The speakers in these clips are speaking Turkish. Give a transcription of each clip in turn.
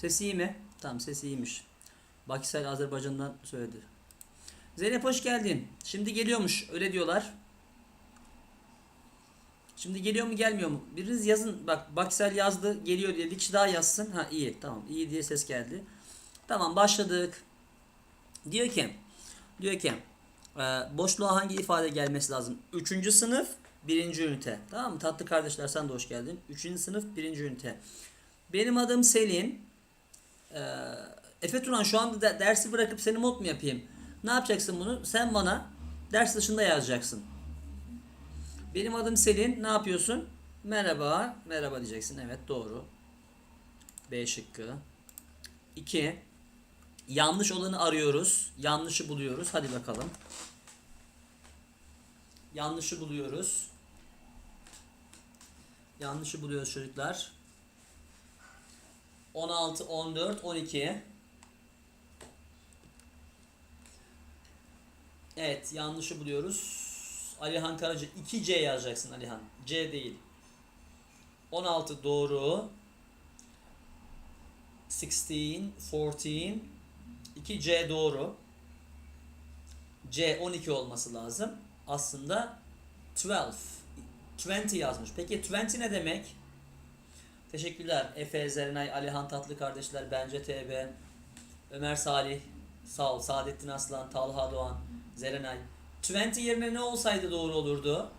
Sesi iyi mi? Tamam sesi iyiymiş. Bakisel Azerbaycan'dan söyledi. Zeynep hoş geldin. Şimdi geliyormuş öyle diyorlar. Şimdi geliyor mu gelmiyor mu? Biriniz yazın. Bak Baksel yazdı geliyor diye bir kişi daha yazsın. Ha iyi tamam iyi diye ses geldi. Tamam başladık. Diyor ki diyor ki e, boşluğa hangi ifade gelmesi lazım? Üçüncü sınıf birinci ünite. Tamam mı? Tatlı kardeşler sen de hoş geldin. Üçüncü sınıf birinci ünite. Benim adım Selin. E, Efe Turan şu anda de- dersi bırakıp seni mod mu yapayım? Ne yapacaksın bunu? Sen bana ders dışında yazacaksın. Benim adım Selin. Ne yapıyorsun? Merhaba. Merhaba diyeceksin. Evet doğru. B şıkkı. 2. Yanlış olanı arıyoruz. Yanlışı buluyoruz. Hadi bakalım. Yanlışı buluyoruz. Yanlışı buluyoruz çocuklar. 16, 14, 12. Evet yanlışı buluyoruz. Alihan Karaca 2C yazacaksın Alihan. C değil. 16 doğru. 16, 14. 2C doğru. C 12 olması lazım. Aslında 12. 20 yazmış. Peki 20 ne demek? Teşekkürler. Efe, Zerenay, Alihan Tatlı kardeşler, Bence TB, Ömer Salih, sağ ol. Saadettin Aslan, Talha Doğan, Zerenay. 20 yerine ne olsaydı doğru olurdu?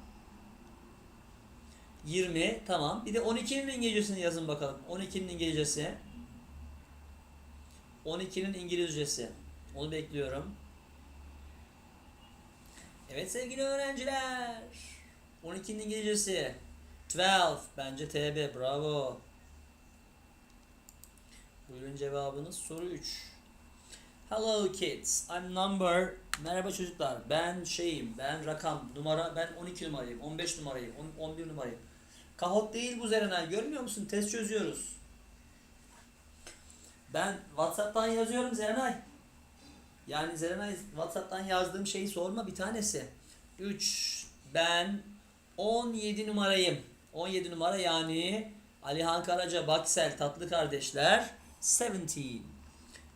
20 tamam. Bir de 12'nin İngilizcesini yazın bakalım. 12'nin İngilizcesi. 12'nin İngilizcesi. Onu bekliyorum. Evet sevgili öğrenciler. 12'nin İngilizcesi. 12. Bence TB. Bravo. Buyurun cevabınız soru 3. Hello kids. I'm number. Merhaba çocuklar. Ben şeyim. Ben rakam. Numara. Ben 12 numarayım. 15 numarayım. 10 11 numarayım. Kahot değil bu Zerenay. Görmüyor musun? Test çözüyoruz. Ben WhatsApp'tan yazıyorum Zerenay. Yani Zerenay WhatsApp'tan yazdığım şeyi sorma bir tanesi. 3 ben 17 numarayım. 17 numara yani Alihan Karaca, Baksel, Tatlı Kardeşler 17.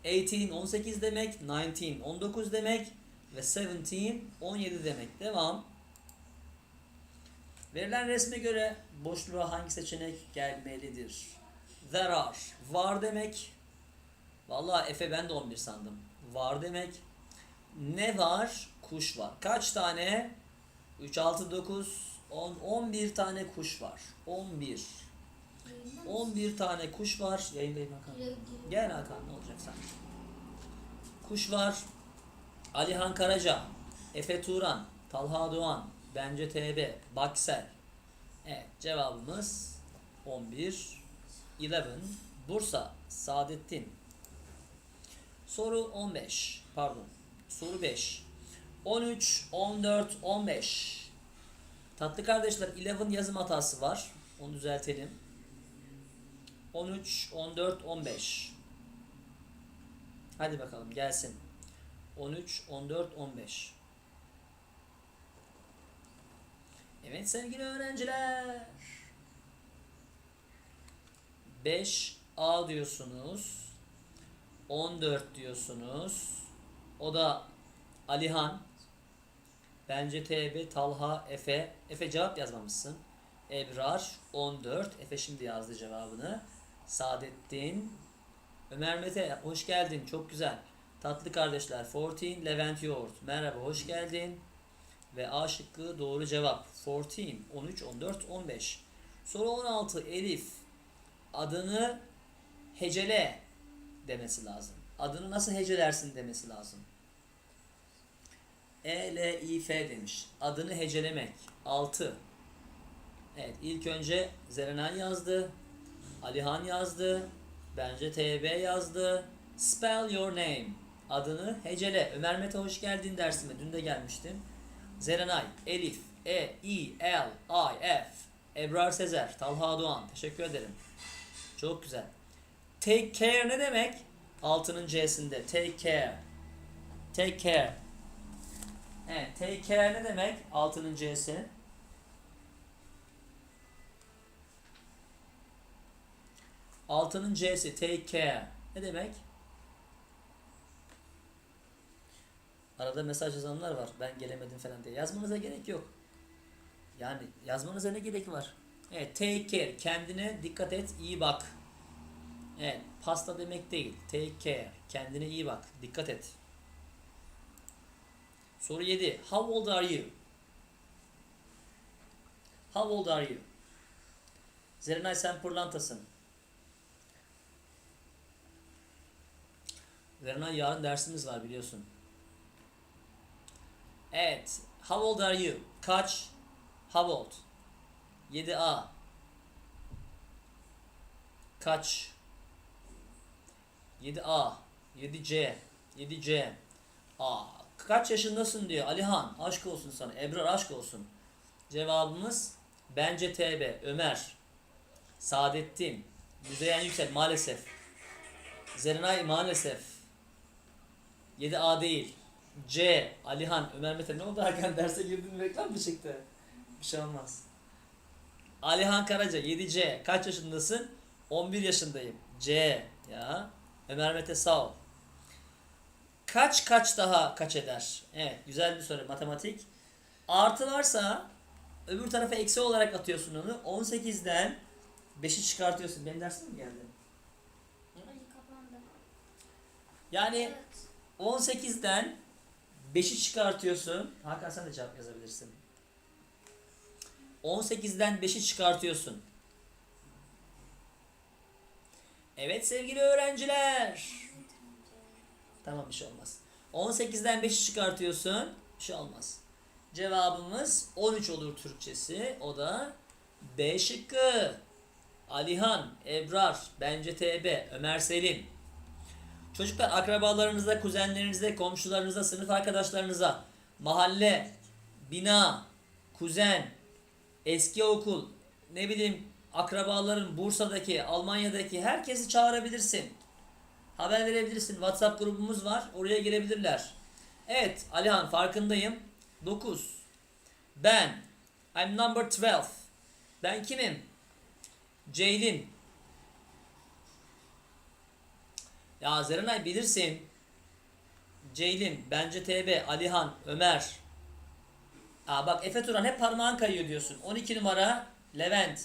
18 18 demek, 19 19 demek ve 17 17 demek. Devam. Verilen resme göre boşluğa hangi seçenek gelmelidir? There are. Var demek. Vallahi Efe ben de 11 sandım. Var demek. Ne var? Kuş var. Kaç tane? 3, 6, 9, 10, 11 tane kuş var. 11. 11 tane kuş var. Yayındayım Hakan. Gel Hakan ne olacak sen? Kuş var. Alihan Karaca, Efe Turan, Talha Doğan, Bence TB, Baksel. Evet cevabımız 11, 11, Bursa, Saadettin. Soru 15, pardon. Soru 5. 13, 14, 15. Tatlı kardeşler 11 yazım hatası var. Onu düzeltelim. 13, 14, 15. Hadi bakalım gelsin. 13, 14, 15. Evet sevgili öğrenciler. 5A diyorsunuz. 14 diyorsunuz. O da Alihan. Bence TB, Talha, Efe. Efe cevap yazmamışsın. Ebrar 14. Efe şimdi yazdı cevabını. Saadettin. Ömer Mete hoş geldin. Çok güzel. Tatlı kardeşler 14. Levent Yoğurt. Merhaba hoş geldin. Ve A şıkkı doğru cevap. 14. 13, 14, 15. Soru 16. Elif. Adını hecele demesi lazım. Adını nasıl hecelersin demesi lazım. E, L, I, F demiş. Adını hecelemek. 6. Evet ilk önce Zerenay yazdı. Alihan yazdı. Bence TB yazdı. Spell your name. Adını hecele. Ömer Mete hoş geldin dersime. Dün de gelmiştim. Zerenay, Elif, E, I, L, I, F. Ebrar Sezer, Talha Doğan. Teşekkür ederim. Çok güzel. Take care ne demek? Altının C'sinde. Take care. Take care. Evet, care ne demek? Altının C'si. Altının C'si care. Ne demek? Arada mesaj yazanlar var. Ben gelemedim falan diye. Yazmanıza gerek yok. Yani yazmanıza ne gerek var? Evet, take care. Kendine dikkat et, iyi bak. Evet, pasta demek değil. Take care. Kendine iyi bak. Dikkat et. Soru 7. How old are you? How old are you? Zerenay sen pırlantasın. Zerenay yarın dersimiz var biliyorsun. Evet. How old are you? Kaç? How old? 7A. Kaç? 7A. 7C. 7C. A. Kaç yaşındasın diyor. Alihan aşk olsun sana. Ebrar aşk olsun. Cevabımız bence TB. Ömer. Saadettin. Müzeyyen Yüksel maalesef. Zerenay maalesef. 7A değil. C. Alihan. Ömer Mete ne oldu Hakan? Derse girdin reklam mı çıktı? Bir şey olmaz. Alihan Karaca 7C. Kaç yaşındasın? 11 yaşındayım. C. Ya. Ömer Mete sağ ol. Kaç kaç daha kaç eder? Evet güzel bir soru matematik. Artı varsa öbür tarafa eksi olarak atıyorsun onu. 18'den 5'i çıkartıyorsun. Benim dersim mi geldi? Yani Evet. 18'den 5'i çıkartıyorsun. Hakan sen de cevap yazabilirsin. 18'den 5'i çıkartıyorsun. Evet sevgili öğrenciler. Tamam bir şey olmaz. 18'den 5'i çıkartıyorsun. Bir şey olmaz. Cevabımız 13 olur Türkçesi. O da B şıkkı. Alihan, Ebrar, Bence TB, Ömer Selim. Çocuklar akrabalarınıza, kuzenlerinize, komşularınıza, sınıf arkadaşlarınıza, mahalle, bina, kuzen, eski okul, ne bileyim akrabaların Bursa'daki, Almanya'daki herkesi çağırabilirsin. Haber verebilirsin. WhatsApp grubumuz var. Oraya girebilirler. Evet Alihan farkındayım. 9. Ben. I'm number 12. Ben kimim? Ceylin. Ya Zerenay bilirsin. Ceylin, bence TB, Alihan, Ömer. Aa bak Efe Turan hep parmağın kayıyor diyorsun. 12 numara Levent,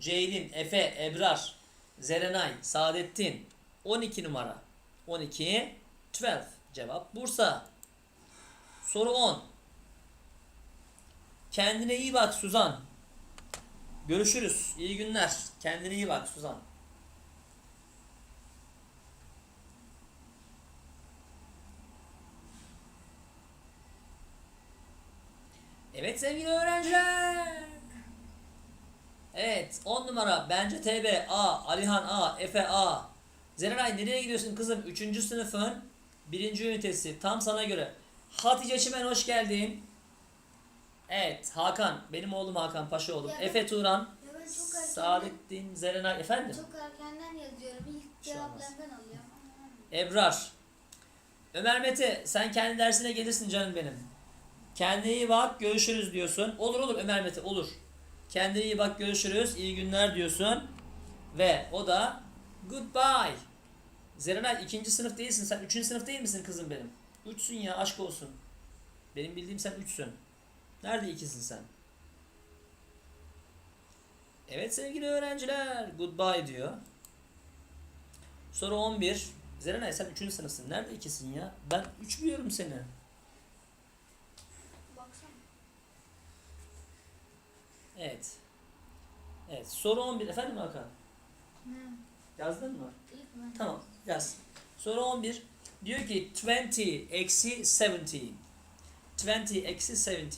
Ceylin, Efe, Ebrar, Zerenay, Saadettin. 12 numara. 12, 12. Cevap Bursa. Soru 10. Kendine iyi bak Suzan. Görüşürüz. İyi günler. Kendine iyi bak Suzan. Evet sevgili öğrenciler. Evet 10 numara bence TB A, Alihan A, Efe A. Zerenay nereye gidiyorsun kızım? 3. sınıfın 1. ünitesi tam sana göre. Hatice Çimen hoş geldin. Evet Hakan benim oğlum Hakan Paşa oğlum. Ya ben- Efe Turan, Ya ben çok erkenden, Saadettin, Zerenay efendim. çok erkenden yazıyorum. İlk şey olmaz. alıyorum. Ebrar. Ömer Mete sen kendi dersine gelirsin canım benim. Kendine iyi bak görüşürüz diyorsun. Olur olur Ömer Mete olur. Kendine iyi bak görüşürüz iyi günler diyorsun. Ve o da goodbye. Zerenay ikinci sınıf değilsin sen üçüncü sınıf değil misin kızım benim? Üçsün ya aşk olsun. Benim bildiğim sen üçsün. Nerede ikisin sen? Evet sevgili öğrenciler goodbye diyor. Soru 11. Zerenay sen 3. sınıfsın. Nerede ikisin ya? Ben 3 biliyorum seni. Baksana. Evet. Evet. Soru 11. Efendim Hakan? Ne? Yazdın mı? İlk ben. Tamam. Yaz. Soru 11. Diyor ki 20 eksi 17. 20 eksi 17.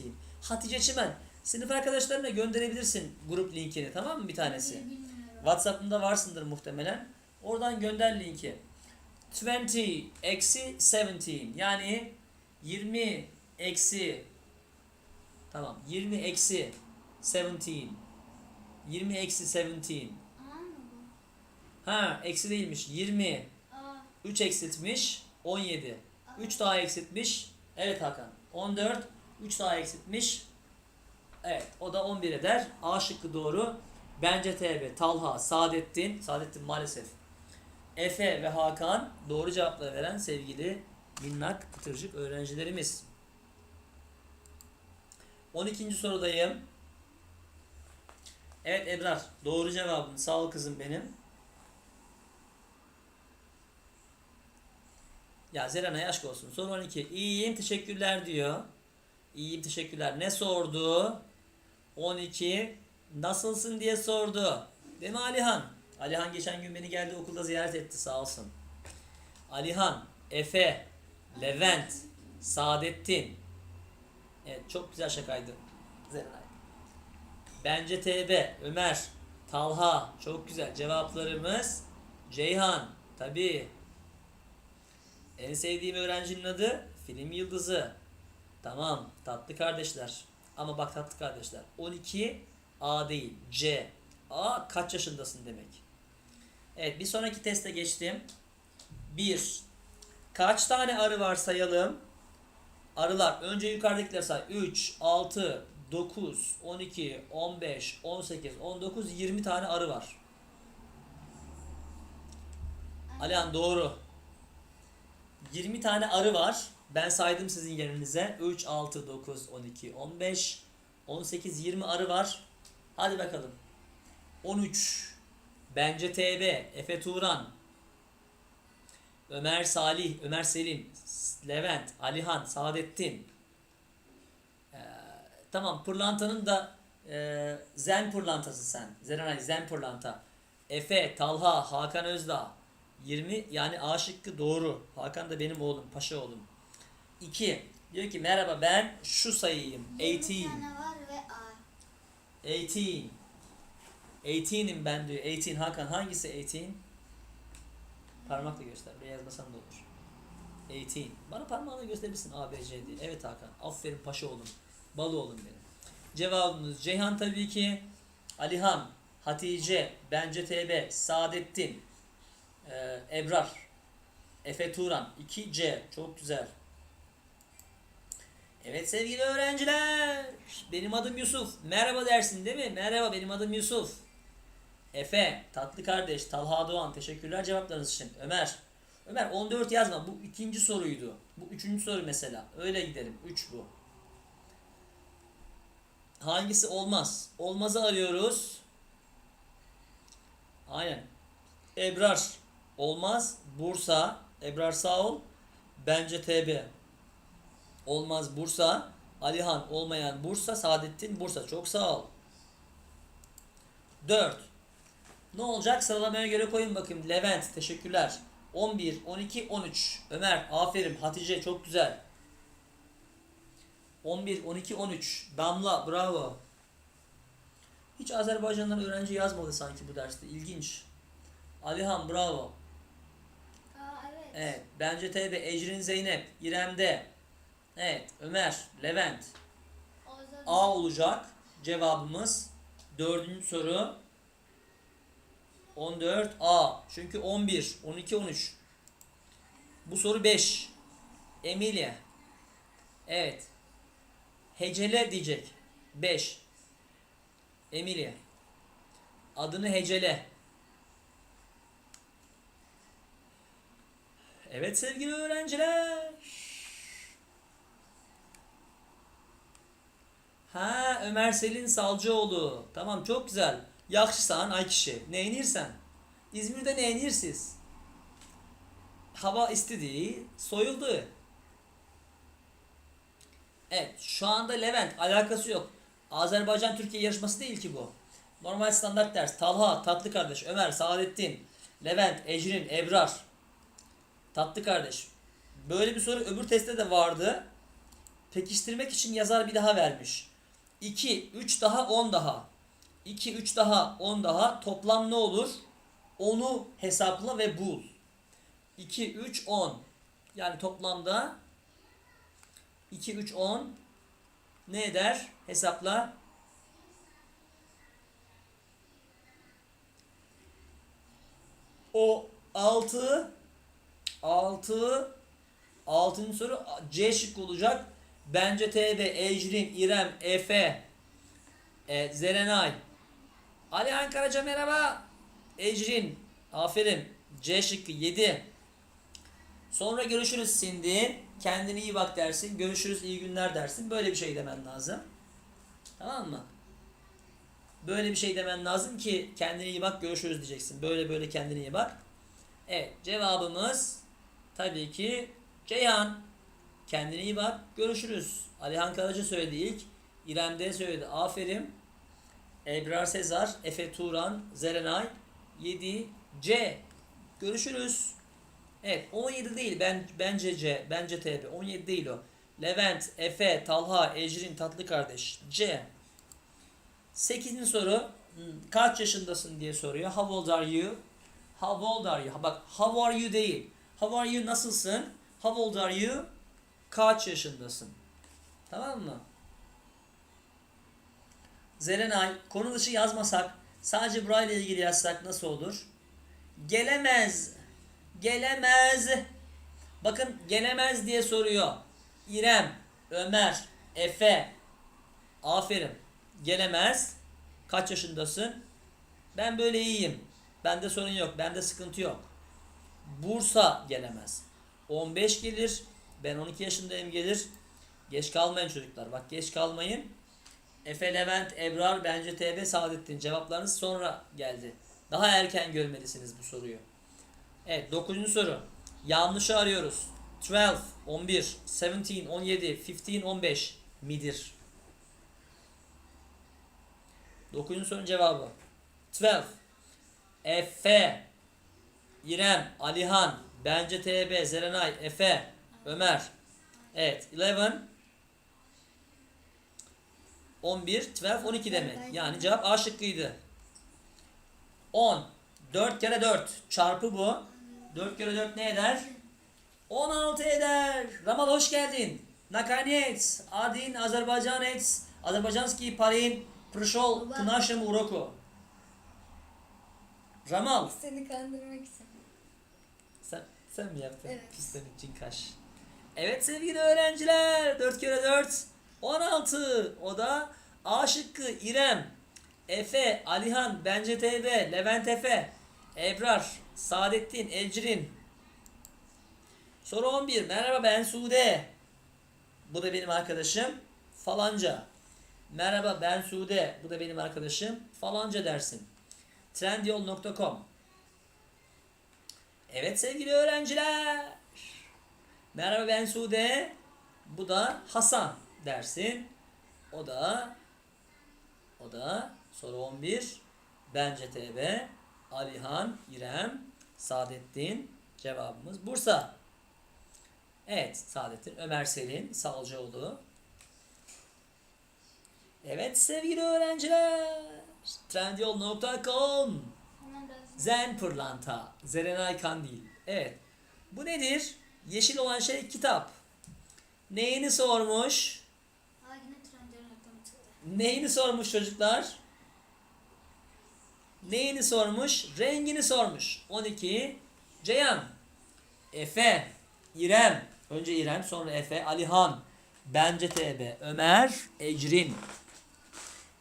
Hatice Çimen. Sınıf arkadaşlarına gönderebilirsin grup linkini tamam mı bir tanesi? WhatsApp'ında varsındır muhtemelen. Oradan gönder linki. 20 eksi 17 yani 20 eksi tamam 20 eksi 17 20 eksi 17 Aman mı ha eksi değilmiş 20 bu? Aa. 3 eksiltmiş 17 3 daha eksiltmiş evet Hakan 14 3 daha eksiltmiş evet o da 11 eder A şıkkı doğru Bence TB, Talha, Saadettin, Saadettin maalesef. Efe ve Hakan doğru cevapları veren sevgili minnak pıtırcık öğrencilerimiz. 12. sorudayım. Evet Ebrar doğru cevabın sağ ol kızım benim. Ya Zerena'ya aşk olsun. Soru 12. İyiyim teşekkürler diyor. İyiyim teşekkürler. Ne sordu? 12. Nasılsın diye sordu. Değil mi Alihan? Alihan geçen gün beni geldi okulda ziyaret etti sağ olsun. Alihan, Efe, Levent, Saadettin. Evet çok güzel şakaydı. Zerenay. Bence TB, Ömer, Talha. Çok güzel. Cevaplarımız Ceyhan. Tabii. En sevdiğim öğrencinin adı Film Yıldızı. Tamam. Tatlı kardeşler. Ama bak tatlı kardeşler. 12 A değil. C. A kaç yaşındasın demek. Evet bir sonraki teste geçtim. 1. Kaç tane arı var sayalım. Arılar. Önce yukarıdakileri say. 3, 6, 9, 12, 15, 18, 19, 20 tane arı var. Alihan doğru. 20 tane arı var. Ben saydım sizin yerinize. 3, 6, 9, 12, 15, 18, 20 arı var. Hadi bakalım. 13. Bence TB. Efe Turan. Ömer Salih, Ömer Selim, Levent, Alihan, Saadettin. Ee, tamam pırlantanın da e, zen pırlantası sen. Zerenay zen pırlanta. Efe, Talha, Hakan Özdağ. 20 yani A şıkkı doğru. Hakan da benim oğlum, paşa oğlum. 2. Diyor ki merhaba ben şu sayıyım. 18. 20 tane var ve A. 18. 18'im ben diyor. 18 Hakan hangisi 18? Parmakla göster. Buraya yazmasan da olur. 18. Bana parmağını gösterirsin A, B, C diye. Evet Hakan. Aferin paşa oğlum. Balı oğlum benim. Cevabımız Ceyhan tabii ki. Alihan, Hatice, Bence TB, Saadettin, e, Ebrar, Efe Turan, 2C. Çok güzel. Evet sevgili öğrenciler. Benim adım Yusuf. Merhaba dersin değil mi? Merhaba benim adım Yusuf. Efe, tatlı kardeş, Talha Doğan teşekkürler cevaplarınız için. Ömer. Ömer 14 yazma. Bu ikinci soruydu. Bu üçüncü soru mesela. Öyle gidelim. 3 bu. Hangisi olmaz? Olmazı arıyoruz. Aynen. Ebrar olmaz. Bursa. Ebrar sağ ol. Bence TB. Olmaz Bursa. Alihan olmayan Bursa. Saadettin Bursa. Çok sağ ol. 4. Ne olacak? Sıralamaya göre koyun bakayım. Levent teşekkürler. 11, 12, 13. Ömer aferin. Hatice çok güzel. 11, 12, 13. Damla bravo. Hiç Azerbaycan'dan öğrenci yazmadı sanki bu derste. İlginç. Alihan bravo. Evet. Bence TB, Ecrin Zeynep, İrem'de. Evet. Ömer, Levent. A olacak cevabımız. Dördüncü soru. 14 A. Çünkü 11, 12, 13. Bu soru 5. Emilia. Evet. Hecele diyecek. 5. Emilia. Adını hecele. Evet sevgili öğrenciler. Ha Ömer Selin Salcıoğlu. Tamam çok güzel. Yakşısan ay kişi. Neyinirsen. İzmir'de neyinirsiz. Hava istediği soyuldu. Evet şu anda Levent alakası yok. Azerbaycan Türkiye yarışması değil ki bu. Normal standart ders. Talha, Tatlı Kardeş, Ömer, Saadettin, Levent, Ecrin, Ebrar. Tatlı Kardeş. Böyle bir soru öbür testte de vardı. Pekiştirmek için yazar bir daha vermiş. 2, 3 daha 10 daha. 2, 3 daha 10 daha. Toplam ne olur? 10'u hesapla ve bul. 2, 3, 10. Yani toplamda 2, 3, 10 ne eder? Hesapla. O 6 6 6. soru C şık olacak. Bence TB, Ecrin, İrem, Efe, e, Zerenay, Alihan Karaca merhaba. Ecrin. Aferin. C şıkkı 7. Sonra görüşürüz Cindy. Kendine iyi bak dersin. Görüşürüz iyi günler dersin. Böyle bir şey demen lazım. Tamam mı? Böyle bir şey demen lazım ki kendine iyi bak görüşürüz diyeceksin. Böyle böyle kendine iyi bak. Evet cevabımız tabii ki Ceyhan. Kendine iyi bak görüşürüz. Alihan Karaca söyledi ilk. İrem D söyledi. Aferin. Ebrar Sezar, Efe Turan, Zerenay, 7, C. Görüşürüz. Evet 17 değil ben bence C, bence TB. 17 değil o. Levent, Efe, Talha, Ecrin, Tatlı Kardeş, C. 8. soru. Hmm, Kaç yaşındasın diye soruyor. How old are you? How old are you? Bak how are you değil. How are you nasılsın? How old are you? Kaç yaşındasın? Tamam mı? Zerenay konu dışı yazmasak sadece burayla ilgili yazsak nasıl olur? Gelemez. Gelemez. Bakın gelemez diye soruyor. İrem, Ömer, Efe. Aferin. Gelemez. Kaç yaşındasın? Ben böyle iyiyim. Bende sorun yok. Bende sıkıntı yok. Bursa gelemez. 15 gelir. Ben 12 yaşındayım gelir. Geç kalmayın çocuklar. Bak geç kalmayın. Efe Levent, Ebrar, bence TB Saadettin. Cevaplarınız sonra geldi. Daha erken görmelisiniz bu soruyu. Evet 9. soru. Yanlışı arıyoruz. 12, 11, 17, 17, 15, 15 midir? 9. sorunun cevabı. 12. Efe, İrem, Alihan, bence TB, Zerenay, Efe, Ömer. Evet 11, 11, 12, 12 demek. Yani cevap A şıkkıydı. 10. 4 kere 4 çarpı bu. 4 kere 4 ne eder? 16 eder. Ramal hoş geldin. Nakaniec, Adin, Azerbaycanec, Azerbaycanski parin, Prişol, Baba. k našemu uroku. Ramal, Seni kandırmak için. Sen, mi yaptın? Evet. Pislenik cinkaş. Evet sevgili öğrenciler. 4 kere 4. 16. O da A şıkkı İrem. Efe, Alihan, Bence TB, Levent Efe, Ebrar, Saadettin, Ecrin. Soru 11. Merhaba ben Sude. Bu da benim arkadaşım. Falanca. Merhaba ben Sude. Bu da benim arkadaşım. Falanca dersin. Trendyol.com Evet sevgili öğrenciler. Merhaba ben Sude. Bu da Hasan dersin. O da o da soru 11. Bence TB, Alihan, İrem, Saadettin. Cevabımız Bursa. Evet Saadettin, Ömer Selin, Salcıoğlu. Evet sevgili öğrenciler. Trendyol.com. Zen pırlanta. Zerenay Kandil. Evet. Bu nedir? Yeşil olan şey kitap. Neyini sormuş? Neyini sormuş çocuklar? Neyini sormuş? Rengini sormuş. 12. Ceyhan. Efe. İrem. Önce İrem sonra Efe. Alihan. Bence TB. Ömer. Ecrin.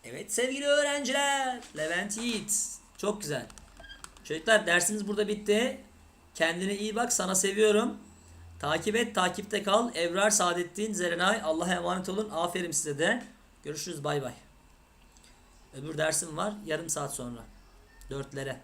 Evet sevgili öğrenciler. Levent Yiğit. Çok güzel. Çocuklar dersimiz burada bitti. Kendine iyi bak. Sana seviyorum. Takip et, takipte kal. Evrar Saadettin, Zerenay. Allah'a emanet olun. Aferin size de. Görüşürüz. Bay bay. Öbür dersim var yarım saat sonra. Dörtlere.